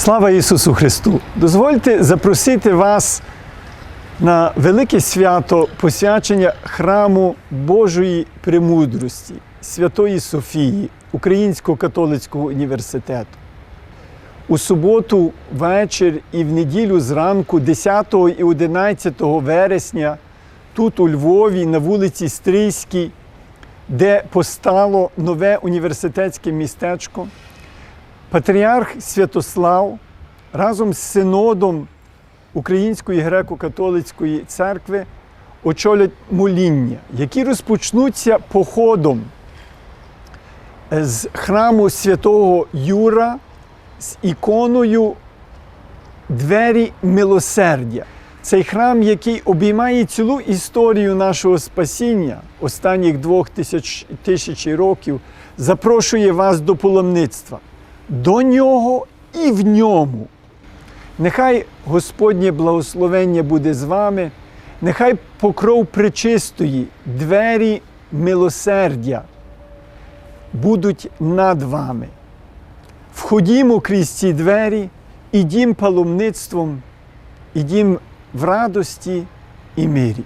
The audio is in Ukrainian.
Слава Ісусу Христу! Дозвольте запросити вас на велике свято посвячення храму Божої премудрості Святої Софії Українського католицького університету. У суботу вечір і в неділю зранку 10 і 11 вересня тут у Львові на вулиці Стрийській, де постало нове університетське містечко, Патріарх Святослав разом з синодом Української греко-католицької церкви очолять моління, які розпочнуться походом з храму святого Юра з іконою Двері милосердя. Цей храм, який обіймає цілу історію нашого спасіння останніх двох тисяч, тисяч років, запрошує вас до паломництва до нього і в ньому. Нехай Господнє благословення буде з вами, нехай покров пречистої, двері милосердя будуть над вами. Входімо крізь ці двері, ідім паломництвом, ідім в радості і мирі.